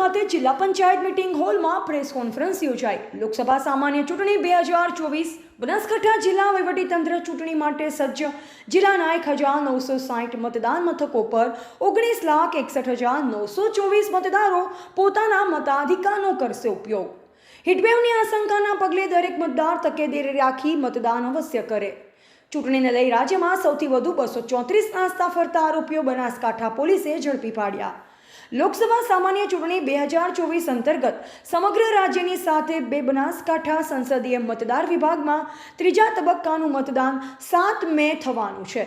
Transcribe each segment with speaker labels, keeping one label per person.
Speaker 1: ખાતે જિલ્લા પંચાયત મીટિંગ હોલમાં પ્રેસ કોન્ફરન્સ યોજાઈ. લોકસભા સામાન્ય ચૂંટણી બે હજાર ચોવીસ, બનાસકાંઠા જિલ્લા વહીવટીતંત્ર ચૂંટણી માટે સજ્જ. જિલ્લાના એક હજાર નવસો સાઠ મતદાન મથકો પર ઓગણીસ લાખ એકસઠ હજાર નવસો ચોવીસ મતદારો પોતાના મતાધિકારનો કરશે ઉપયોગ. હિટવેવની આશંકાના પગલે દરેક મતદાર તકેદારી રાખી મતદાન અવશ્ય કરે. ચૂંટણીને લઈ રાજ્યમાં સૌથી વધુ બસો ચોત્રીસ નાસ્તા ફરતા આરોપીઓ બનાસકાંઠા પોલીસે ઝડપી પાડ્યા. લોકસભા સામાન્ય ચૂંટણી બે હજાર ચોવીસ અંતર્ગત સમગ્ર રાજ્યની સાથે બે બનાસકાંઠા સંસદીય મતદાર વિભાગમાં ત્રીજા તબક્કાનું મતદાન સાત મે થવાનું છે.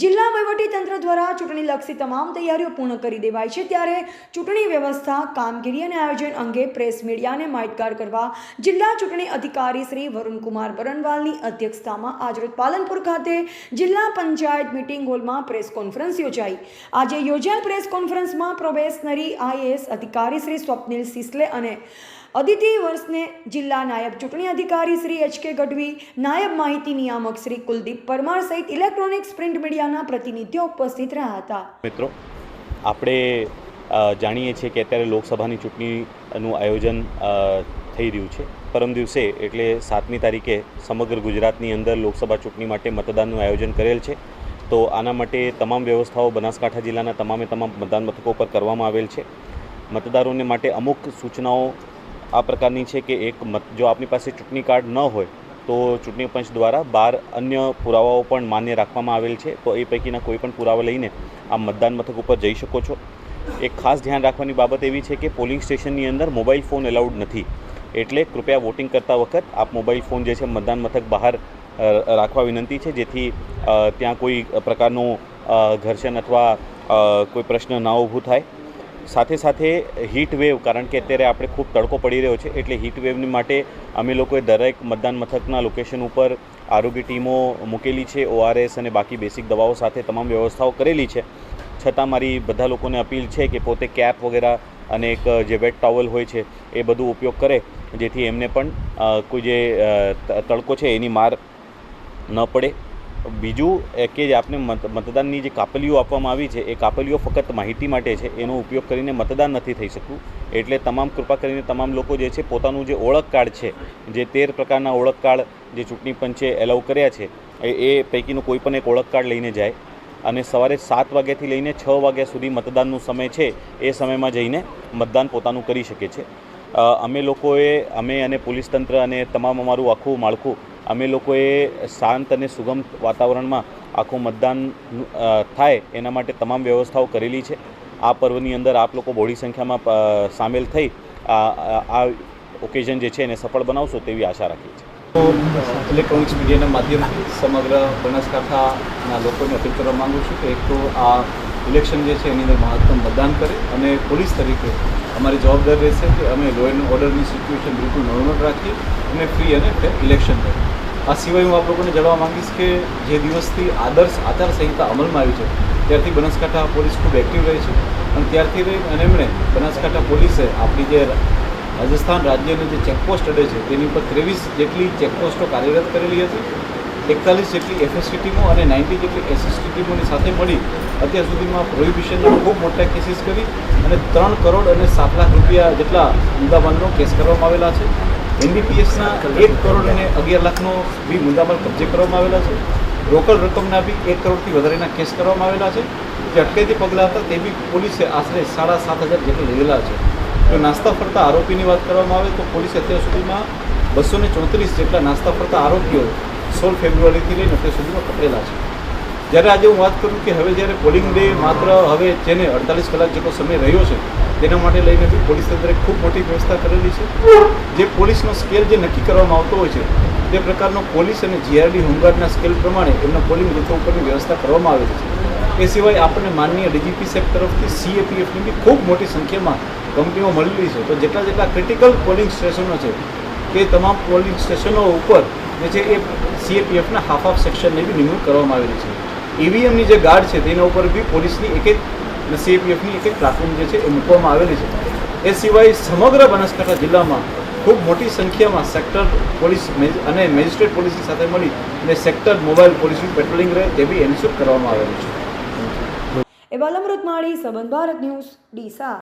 Speaker 1: જિલ્લા વહીવટીતંત્ર દ્વારા ચૂંટણીલક્ષી તમામ તૈયારીઓ પૂર્ણ કરી દેવાઈ છે ત્યારે ચૂંટણી વ્યવસ્થા, કામગીરી અને આયોજન અંગે પ્રેસ મીડિયાને માહિતગાર કરવા જિલ્લા ચૂંટણી અધિકારી શ્રી વરુણકુમાર બરનવાલની અધ્યક્ષતામાં આજરોજ પાલનપુર ખાતે જિલ્લા પંચાયત મિટિંગ હોલમાં પ્રેસ કોન્ફરન્સ યોજાઈ. આજે યોજાયેલ પ્રેસ કોન્ફરન્સમાં પ્રોબેશનરી આઈએએસ અધિકારી શ્રી સ્વપ્નિલ સિસલે અને અદિતિ વર્ષને જિલ્લા નાયબ ચૂંટણી અધિકારી શ્રી એચ કે ગઢવી, નાયબ માહિતી નિયામક શ્રી કુલદીપ પરમાર સહિત ઇલેક્ટ્રોનિક્સ પ્રિન્ટ મીડિયાના પ્રતિનિધિઓ ઉપસ્થિત રહ્યા હતા.
Speaker 2: મિત્રો, આપણે જાણીએ છીએ કે અત્યારે લોકસભાની ચૂંટણીનું આયોજન થઈ રહ્યું છે. પરમ દિવસે, એટલે સાતમી તારીખે, સમગ્ર ગુજરાતની અંદર લોકસભા ચૂંટણી માટે મતદાનનું આયોજન કરેલ છે. તો આના માટે તમામ વ્યવસ્થાઓ બનાસકાંઠા જિલ્લાના તમામે તમામ મતદાન મથકો પર કરવામાં આવેલ છે. મતદારોને માટે અમુક સૂચનાઓ આ પ્રકારની છે કે એક મત, જો આપની પાસે ચૂંટણી કાર્ડ ન હોય, તો ચૂંટણી પંચ દ્વારા બાર અન્ય પુરાવાઓ પણ માન્ય રાખવામાં આવેલ છે. તો એ પૈકીના કોઈ પણ પુરાવા લઈને આ મતદાન મથક ઉપર જઈ શકો છો. એક ખાસ ધ્યાન રાખવાની બાબત એવી છે કે પોલિંગ સ્ટેશનની અંદર મોબાઈલ ફોન એલાઉડ નથી. એટલે કૃપયા વોટિંગ કરતા વખત આપ મોબાઈલ ફોન જે છે મતદાન મથક બહાર રાખવા વિનંતી છે. જેથી ત્યાં કોઈ પ્રકારનું ઘર્ષણ અથવા કોઈ પ્રશ્ન ના ઊભું થાય. સાથે સાથે હીટ વેવ કારણ કે અત્યારે આપણે ખૂબ તડકો પડી રહ્યો છે, એટલે હીટ વેવની માટે અમે લોકોએ દરેક મતદાન મથકના લોકેશન ઉપર આરોગ્ય ટીમો મૂકેલી છે ઓઆરએસ અને બાકી બેસિક દવાઓ સાથે તમામ વ્યવસ્થાઓ કરેલી છે. છતાં મારી બધા લોકોને અપીલ છે કે પોતે કેપ વગેરે અને એક જે વેટ ટોવલ હોય છે, એ બધું ઉપયોગ કરે, જેથી એમને પણ કોઈ જે તડકો છે એની માર ન પડે. બીજું કે જે આપને મત, મતદાનની જે કાપલીઓ આપવામાં આવી છે, એ કાપલીઓ ફક્ત માહિતી માટે છે, એનો ઉપયોગ કરીને મતદાન નથી થઈ શકતું. એટલે તમામ કૃપા કરીને તમામ લોકો જે છે, પોતાનું જે ઓળખ કાર્ડ છે, જે તેર પ્રકારના ઓળખ કાર્ડ જે ચૂંટણી પંચે એલાઉ કર્યા છે, એ પૈકીનું કોઈ પણ એક ઓળખ કાર્ડ લઈને જાય અને સવારે સાત વાગ્યાથી લઈને છ વાગ્યા સુધી મતદાનનો સમય છે, એ સમયમાં જઈને મતદાન પોતાનું કરી શકે છે. અમે લોકોએ, અમે અને પોલીસ તંત્ર અને તમામ અમારું આખું માળખું અમે લોકોએ શાંત અને સુગમ વાતાવરણમાં આખું મતદાન થાય એના માટે તમામ વ્યવસ્થાઓ કરેલી છે. આ પર્વની અંદર આપ લોકો બહોળી સંખ્યામાં સામેલ થઈ આ ઓકેઝન જે છે એને સફળ બનાવશો તેવી આશા રાખીએ છીએ.
Speaker 3: ઇલેક્ટ્રોનિક્સ મીડિયાના માધ્યમથી સમગ્ર બનાસકાંઠાના લોકોને અપીલ કરવા માગું છું કે એક તો આ ઇલેક્શન જે છે એની અંદર મહત્તમ મતદાન કરે અને પોલીસ તરીકે અમારી જવાબદારી રહેશે કે અમે લો એન્ડ ઓર્ડરની સિચ્યુએશન બિલકુલ નોર્મલ રાખીએ અને ફ્રી અને ઇલેક્શન કરીએ આ સિવાય હું આપ લોકોને જણાવવા માંગીશ કે જે દિવસથી આદર્શ આચારસંહિતા અમલમાં આવી છે, ત્યારથી બનાસકાંઠા પોલીસ ખૂબ એક્ટિવ રહી છે અને ત્યારથી રહી અને એમણે બનાસકાંઠા પોલીસે આપણી જે રાજસ્થાન રાજ્યની જે ચેકપોસ્ટ અડે છે, તેની ઉપર ત્રેવીસ જેટલી ચેકપોસ્ટો કાર્યરત કરેલી હતી, એકતાલીસ જેટલી એફએસટી ટીમો અને નાઇન્ટી જેટલી એસએસટી ટીમોની સાથે મળી અત્યાર સુધીમાં પ્રોહિબિશનના ખૂબ મોટા કેસીસ કરી અને ત્રણ કરોડ અને સાત લાખ રૂપિયા જેટલા અમદાવાદનો કેસ કરવામાં આવેલા છે. એનડીપીએસના એક કરોડ અને અગિયાર લાખનો બી મુદ્દામાલ કબજે કરવામાં આવેલા છે. રોકડ રકમના બી એક કરોડથી વધારેના કેસ કરવામાં આવેલા છે. જે અટકેથી પગલાં હતા તે બી પોલીસે આશરે સાડા સાત હજાર જેટલા લીધેલા છે. જો નાસ્તા ફરતા આરોપીની વાત કરવામાં આવે તો પોલીસે અત્યાર સુધીમાં બસો ચોત્રીસ જેટલા નાસ્તા ફરતા આરોપીઓ સોળ ફેબ્રુઆરીથી લઈને અત્યાર સુધીમાં પકડેલા છે. જ્યારે આજે હું વાત કરું કે હવે જ્યારે પોલિંગ ડે માત્ર હવે જેને અડતાલીસ કલાક જેટલો સમય રહ્યો છે, તેના માટે લઈને બી પોલીસ તંત્રે ખૂબ મોટી વ્યવસ્થા કરેલી છે. જે પોલીસનો સ્કેલ જે નક્કી કરવામાં આવતો હોય છે, તે પ્રકારનો પોલીસ અને જીઆરડી હોમગાર્ડના સ્કેલ પ્રમાણે એમના પોલિંગ બૂથો ઉપરની વ્યવસ્થા કરવામાં આવે છે. એ સિવાય આપણને માનનીય ડીજીપી સાહેબ તરફથી સીએપીએફની બી ખૂબ મોટી સંખ્યામાં કંપનીઓ મળેલી છે. તો જેટલા જેટલા ક્રિટિકલ પોલિંગ સ્ટેશનો છે તે તમામ પોલિંગ સ્ટેશનો ઉપર જે છે એ સીએપીએફના હાફ હાફ સેક્શનની બી નિમણૂક કરવામાં આવેલી છે. ઈવીએમની જે ગાર્ડ છે, તેના ઉપર બી પોલીસની એક એક અને સીએપીએફની એક એક પ્લાટફોર્મ જે છે, એ મૂકવામાં આવેલી છે. એ સિવાય સમગ્ર બનાસકાંઠા જિલ્લામાં ખૂબ મોટી સંખ્યામાં સેક્ટર પોલીસ અને મેજિસ્ટ્રેટ પોલીસની સાથે મળી અને સેક્ટર મોબાઈલ પોલીસનું પેટ્રોલિંગ રહે તે બી એન્શ્યોર કરવામાં આવેલું છે.
Speaker 1: એવા અમૃત માળી સંબંધ ભારત ન્યૂઝ, ડીસા.